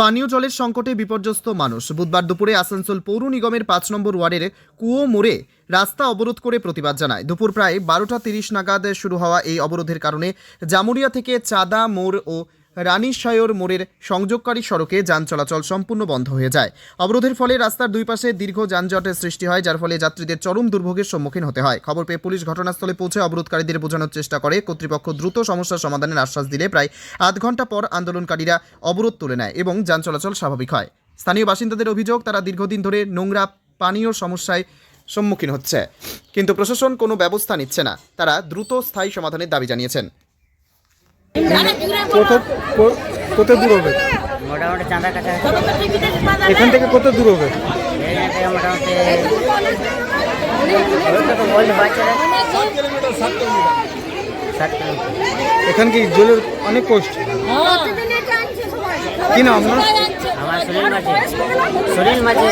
পানীয় জলের সংকটে বিপর্যস্ত মানুষ। বুধবার দুপুরে আসানসোল পৌর নিগমের পাঁচ নম্বর ওয়ার্ডের কুয়ো মোড়ে রাস্তা অবরোধ করে প্রতিবাদ জানায়। দুপুর প্রায় বারোটা তিরিশ নাগাদ শুরু হওয়া এই অবরোধের কারণে জামুরিয়া থেকে চাঁদা মোড় ও রানীশায়র মোড়ের সংযোগকারী সড়কে যান চলাচল সম্পূর্ণ বন্ধ হয়ে যায়। অবরোধের ফলে রাস্তার দুই পাশে দীর্ঘ যানজটের সৃষ্টি হয়, যার ফলে যাত্রীদের চরম দুর্ভোগের সম্মুখীন হতে হয়। খবর পেয়ে পুলিশ ঘটনাস্থলে পৌঁছে অবরোধকারীদের বোঝানোর চেষ্টা করে। কর্তৃপক্ষ দ্রুত সমস্যার সমাধানের আশ্বাস দিলে প্রায় আধ ঘণ্টা পর আন্দোলনকারীরা অবরোধ তুলে নেয় এবং যান চলাচল স্বাভাবিক হয়। স্থানীয় বাসিন্দাদের অভিযোগ, তারা দীর্ঘদিন ধরে নোংরা পানীয় সমস্যায় সম্মুখীন হচ্ছে। কিন্তু প্রশাসন কোনো ব্যবস্থা নিচ্ছে না। তারা দ্রুত স্থায়ী সমাধানের দাবি জানিয়েছেন। কত কত দূর হবে? মোটামুটি চাঁদা কাছা এখান থেকে কত দূর হবে? এখান মোটামুটি এখান কি জলের অনেক কষ্ট? কি নাম আপনার? আমার শরীর মাঝে। শরীর মাঝে।